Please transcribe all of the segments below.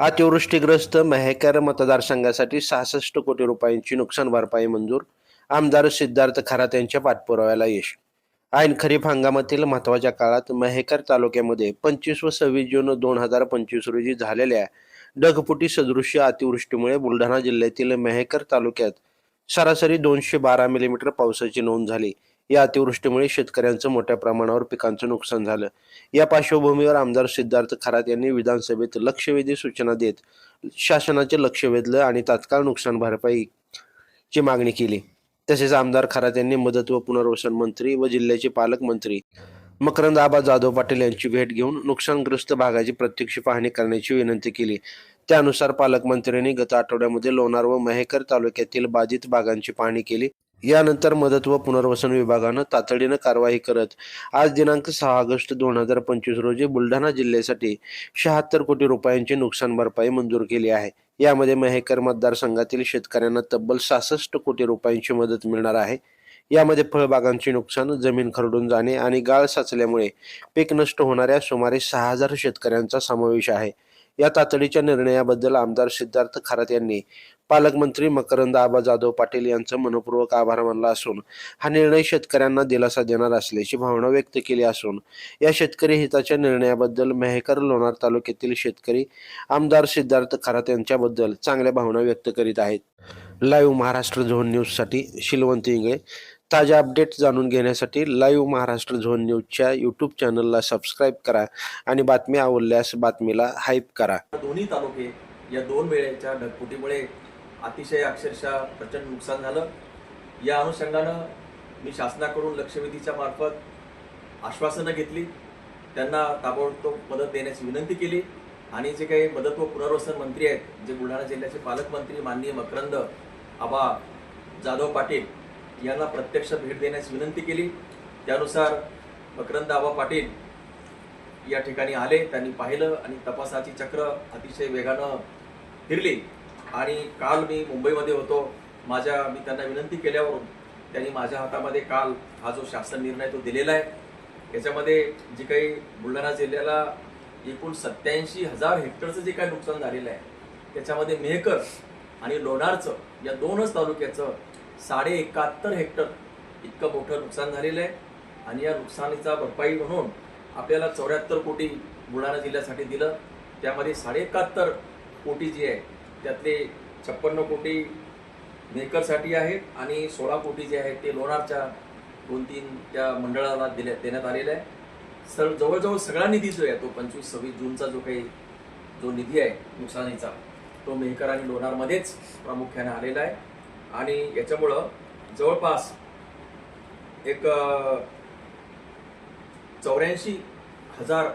अतिवृष्टीग्रस्त मेहकर मतदारसंघासाठी सहासष्ट कोटी रुपयांची नुकसान भरपाई मंजूर आमदार सिद्धार्थ खरात यांच्या पाठपुराव्याला यश. ऐन खरीप हंगामातील महत्त्वाच्या काळात मेहकर तालुक्यामध्ये पंचवीस व सव्वीस जून दोन हजार पंचवीस रोजी झालेल्या ढगफुटी सदृश्य अतिवृष्टीमुळे बुलढाणा जिल्ह्यातील मेहकर तालुक्यात सरासरी दोनशे बारा मिलीमीटर पावसाची नोंद झाली. या अतिवृष्टीमुळे शेतकऱ्यांचं मोठ्या प्रमाणावर पिकांचं नुकसान झालं. या पार्श्वभूमीवर आमदार सिद्धार्थ खरात यांनी विधानसभेत लक्षवेधी सूचना देत शासनाचे लक्ष वेधलं आणि तात्काळ नुकसान भरपाई ची मागणी केली. तसेच आमदार खरात यांनी मदत व पुनर्वसन मंत्री व जिल्ह्याचे पालकमंत्री मकरंद आबा जाधव पाटील यांची भेट घेऊन नुकसानग्रस्त भागाची प्रत्यक्ष पाहणी करण्याची विनंती केली. त्यानुसार पालकमंत्र्यांनी गत आठवड्यामध्ये लोणार व मेहकर तालुक्यातील बाधित भागांची पाहणी केली. यानंतर मदत व पुनर्वसन विभागानं तातडीनं कारवाई करत आज दिनांक सहा ऑगस्ट दोन हजार पंचवीस रोजी बुलढाणा जिल्ह्यासाठी शहात्तर कोटी रुपयांची नुकसान भरपाई मंजूर केली आहे. यामध्ये मेहेकर मतदारसंघातील शेतकऱ्यांना तब्बल सहासष्ट कोटी रुपयांची मदत मिळणार आहे. यामध्ये फळबागांचे नुकसान जमीन खरडून जाणे आणि गाळ साचल्यामुळे पीक नष्ट होणाऱ्या सुमारे सहा हजार शेतकऱ्यांचा समावेश आहे. या तातडीच्या निर्णयाबद्दल आमदार सिद्धार्थ खरात यांनी पालकमंत्री मकरंद आबा जाधव पाटील यांचं मनपूर्वक आभार मानला असून हा निर्णय शेतकऱ्यांना दिलासा देणार असल्याची भावना व्यक्त केली असून या शेतकरी हिताच्या निर्णयाबद्दल मेहकर लोणार तालुक्यातील शेतकरी आमदार सिद्धार्थ खरात यांच्याबद्दल चांगल्या भावना व्यक्त करीत आहेत. लाईव्ह महाराष्ट्र झोन न्यूजसाठी शिलवंत इंगळे ताज्या अपडेट जाणून घेण्यासाठी लाईव्ह महाराष्ट्र झोन न्यूजच्या यूट्यूब चॅनलला सबस्क्राईब करा आणि बातमी आवडल्यास बातमीला हाईप करा. दोन्ही तालुके या दोन वेळेच्या ढगफुटीमुळे अतिशय अक्षरशः प्रचंड नुकसान झालं. या अनुषंगानं मी शासनाकडून लक्षवेधीच्या मार्फत आश्वासनं घेतली. त्यांना ताबडतोब मदत देण्याची विनंती केली आणि जे काही मदत व पुनर्वसन मंत्री आहेत जे बुलढाणा जिल्ह्याचे पालकमंत्री माननीय मकरंद आबा जाधव पाटील यांना प्रत्यक्ष भेट देण्याची विनंती केली. त्यानुसार मकरंद आबा पाटील या ठिकाणी आले. त्यांनी पाहिलं आणि तपासाची चक्र अतिशय वेगानं फिरली. आणि काल मी मुंबईमध्ये होतो. माझ्या मी त्यांना विनंती केल्यावरून त्यांनी माझ्या हातामध्ये काल हा जो शासन निर्णय तो दिलेला आहे. याच्यामध्ये जे काही बुलढाणा जिल्ह्याला एकूण सत्याऐंशी हजार हेक्टरचं जे काही नुकसान झालेलं आहे त्याच्यामध्ये मेहकर आणि लोणारचं या दोनच तालुक्याचं साडे एकाहत्तर हेक्टर इतकं मोठं नुकसान झालेलं आहे. आणि या नुकसानीचा भरपाई म्हणून आपल्याला चौऱ्याहत्तर कोटी बुलढाणा जिल्ह्यासाठी दिलं. त्यामध्ये साडे एकाहत्तर कोटी जी आहे त्यातले छप्पन्न कोटी मेकरसाठी आहेत आणि सोळा कोटी जे आहेत ते लोणारच्या दोन तीन त्या मंडळाला दिल्या देण्यात आलेलं आहे. सर जवळजवळ सगळा निधी जो आहे तो पंचवीस सव्वीस जूनचा जो काही जो निधी आहे नुकसानीचा तो मेहकर आणि लोणारमध्येच प्रामुख्याने आलेला आहे. आणि याच्यामुळं जवळपास एक चौऱ्याऐंशी हजार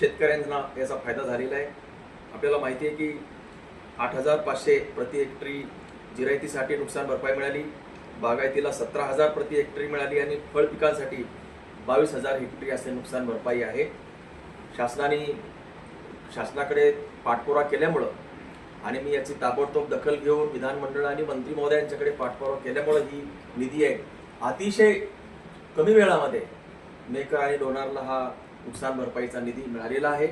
शेतकऱ्यांना याचा फायदा झालेला आहे. आपल्याला माहिती आहे की आठ हजार पाचशे प्रति हेक्टरी जिरायतीसाठी नुकसान भरपाई मिळाली. बागायतीला सतरा हजार प्रति हेक्टरी मिळाली आणि फळ पिकांसाठी बावीस हजार हेक्टरी असे नुकसान भरपाई आहे. शासनाने शासनाकडे पाठपुरा केल्यामुळं आणि मी याची ताबडतोब दखल घेऊन विधानमंडळ आणि मंत्री महोदयांच्याकडे पाठपुरावा केल्यामुळं ही निधी आहे. अतिशय कमी वेळामध्ये मेकर आणि लोणारला हा नुकसान भरपाईचा निधी मिळालेला आहे.